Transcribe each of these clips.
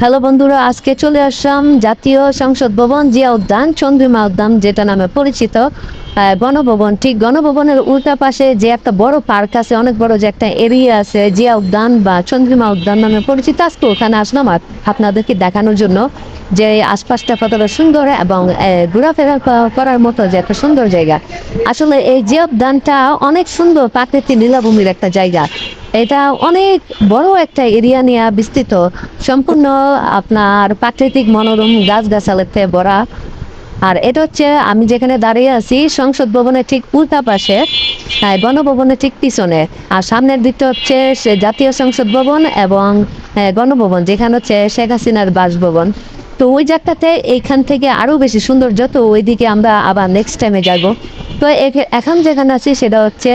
Hello বন্ধুরা, আজকে চলে আসলাম জাতীয় সংসদ ভবন জিয়া উদ্যান চন্দ্রিমা উদ্যান, যেটা নামে পরিচিত। আহ, গণভবন ঠিক গণভবনের উল্টা পাশে যে একটা বড় পার্ক আছে অনেক বড় যে একটা এরিয়া আছে জিয়া উদ্যান বা চন্দ্রিমা উদ্যান নামে পরিচিত। আজকে ওখানে আসলাম আপনাদেরকে দেখানোর জন্য যে আশপাশটা কতটা সুন্দর এবং ঘোরাফেরা করার মতো যে একটা সুন্দর জায়গা। আসলে এই জিয়া উদ্যানটা অনেক সুন্দর প্রাকৃতিক নীলাভূমির একটা জায়গা। এটা অনেক বড় একটা এরিয়া নিয়ে বিস্তৃত। সম্পূর্ণ আপনার প্রাকৃতিক মনোরম গাছগাছালিতে ভরা আর এটা হচ্ছে আমি যেখানে দাঁড়িয়ে আছি, সংসদ ভবনের ঠিক উল্টা পাশে গণভবনের ঠিক পিছনে। আর সামনের দিকটা হচ্ছে সে জাতীয় সংসদ ভবন এবং গণভবন, যেখানে হচ্ছে শেখ হাসিনার বাসভবন। তো ওই জায়গাটাতে এইখান থেকে আরও বেশি সৌন্দর্য, তো ওইদিকে আমরা আবার নেক্সট টাইমে যাব। তো এখ- এখন যেখানে আছি সেটা হচ্ছে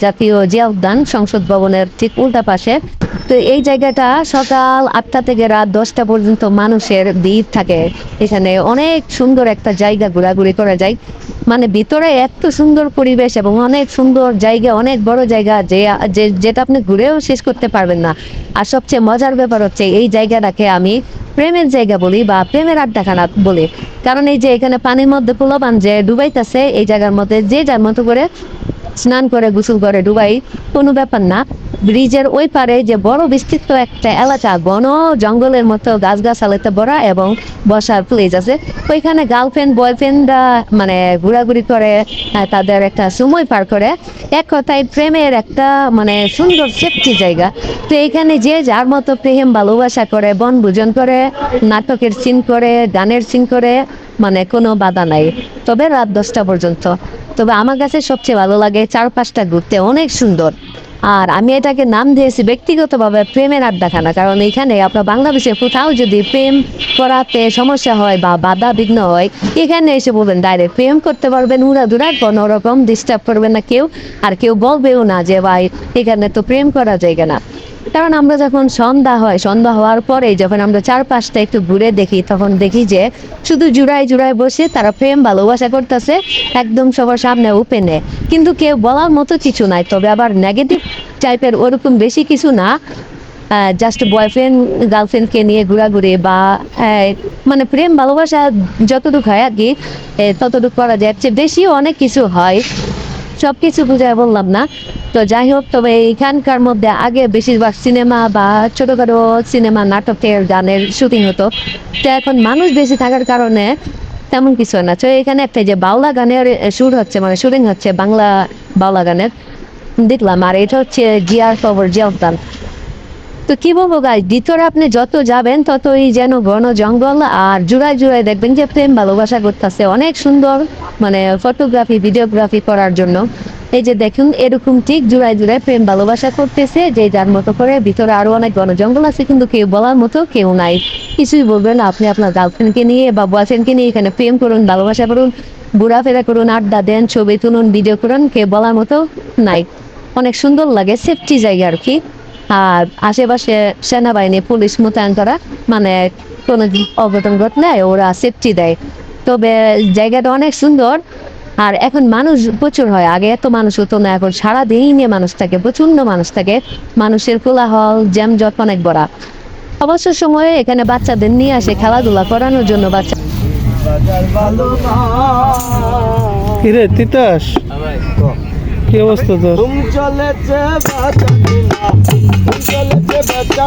জাতীয় জিয়া উদ্যান সংসদ ভবনের ঠিক উল্টা পাশে। তো এই জায়গাটা সকাল আটটা থেকে রাত দশটা পর্যন্ত মানুষের ভিড় থাকে। এখানে অনেক সুন্দর একটা জায়গা ঘোরাঘুরি করা যায়। মানে ভিতরে এত সুন্দর পরিবেশ এবং অনেক সুন্দর জায়গা, অনেক বড় জায়গা যে, যেটা আপনি ঘুরেও শেষ করতে পারবেন না। আর সবচেয়ে মজার ব্যাপার হচ্ছে এই জায়গাটাকে আমি প্রেমের জায়গা বলি বা প্রেমের আড্ডাখানা বলি। কারণ এই যে এখানে পানির মধ্যে পোলাবান যে ডুবাইতেছে, এই জায়গার মধ্যে যে যার মতো করে স্নান করে, গোসল করে, ডুবাই, কোনো ব্যাপার না। ব্রিজের ওই পারে যে বড় বিস্তৃত একটা এলাকা বন জঙ্গলের মতো গাছগাছালিতে ভরা এবং বসার প্লেস আছে। ওইখানে গার্লফ্রেন্ড বয়ফ্রেন্ডরা মানে ঘোরাঘুরি করে তাদের একটা সময় পার করে। এক কথায় প্রেমের একটা মানে সুন্দর সেফটি জায়গা। তো এখানে যে যার মতো প্রেম, ভালোবাসা করে বনভোজন করে, নাটকের সিন করে, গানের সিন করে মানে কোনো বাধা নাই। তবে রাত দশটা পর্যন্ত। তবে আমার কাছে সবচেয়ে ভালো লাগে চারপাশটা ঘুরতে, অনেক সুন্দর। আর আমি এটাকে নাম দিয়েছি ব্যক্তিগতভাবে প্রেমের আড্ডাখানা, কারণ এখানে আপনার বাংলাদেশে কোথাও যদি প্রেম করাতে সমস্যা হয় বা বাধা বিঘ্ন হয়, এখানে এসে বলবেন, ডাইরেক্ট প্রেম করতে পারবেন উড়া দুরা কোনো রকম ডিস্টার্ব করবে না কেউ। আর কেউ বলবেও না যে, ভাই, এখানে তো প্রেম করা যায় না। কারণ আমরা যখন সন্ধ্যা হয়, সন্ধ্যা হওয়ার পরে যখন আমরা চারপাশটা একটু ঘুরে দেখি, তখন দেখি যে শুধু জুড়ায় জুড়ায় বসে তারা প্রেম, ভালোবাসা করতেছে, একদম সবার সামনে ওপেনে কিন্তু কেউ বলার মতো কিছু নাই, তবে আবার নেগেটিভ টাইপের ওরকম বেশি কিছু না। জাস্ট বয়ফ্রেন্ড গার্লফ্রেন্ডকে নিয়ে ঘোরাঘুরি বা মানে প্রেম, ভালোবাসা যতটুকু হয় আর কি ততটুকু করা যায়। বেশিও অনেক কিছু হয়। সব কিছু বুঝায় বললাম না। তো যাই হোক, তবে এখানকার মধ্যে আগে বেশিরভাগ সিনেমা বা ছোটখাটো সিনেমা নাটকের গানের শুটিং হতো। তো এখন মানুষ বেশি থাকার কারণে তেমন কিছু না। তো এখানে একটা যে বাউলা গানের শুট হচ্ছে মানে শুটিং হচ্ছে বাংলা বাউলা গানের। দেখলাম, আর এটা হচ্ছে জিয়ার খবর, জিয়া উদ্যান। তো কি বলব গাই ভিতরে আপনি যত যাবেন, ততই যেন ঘন জঙ্গল, আর জুড়ায় জুড়ায় দেখবেন যে প্রেম ভালোবাসা করতেছে। অনেক সুন্দর মানে ফটোগ্রাফি ভিডিওগ্রাফি করার জন্য। এই যে দেখুন, এরকম ঠিক জুড়ায় জুড়ায় প্রেম ভালোবাসা করতেছে, যে যার মতো করে ভিতরে আরও অনেক ঘন জঙ্গল আছে, কিন্তু কেউ বলার মতো কেউ নাই। কিছুই বলবেন আপনি আপনার গার্লফ্রেন্ডকে নিয়ে বা বয়ফ্রেন্ডকে নিয়ে, এখানে প্রেম করুন, ভালোবাসা করুন, ঘোরাফেরা করুন, আড্ডা দেন, ছবি তুলুন ভিডিও করুন, কেউ বলার মতো নাই। অনেক সুন্দর লাগে সেফটি জায়গা আর কি। আর আশেপাশে সেনাবাহিনী, পুলিশ মোতায়েন করা মানে কোনো অঘটন ঘটলে ওরা সেফটি দেয়। তবে জায়গাটা অনেক সুন্দর। আর এখন মানুষ প্রচুর হয়। আগে এত মানুষ হতো না এখন সারাদিনে মানুষ থাকে প্রচণ্ড মানুষ থাকে। মানুষের কোলাহল জ্যামজট অনেক বড়া। অবসর সময়ে এখানে বাচ্চাদের নিয়ে আসে খেলাধুলা করানোর জন্য বাচ্চা কিরে তিতাস? কি অবস্থা তোর? চলেছে বাঁচা কিনা? ঘুম চলেছে বাঁচা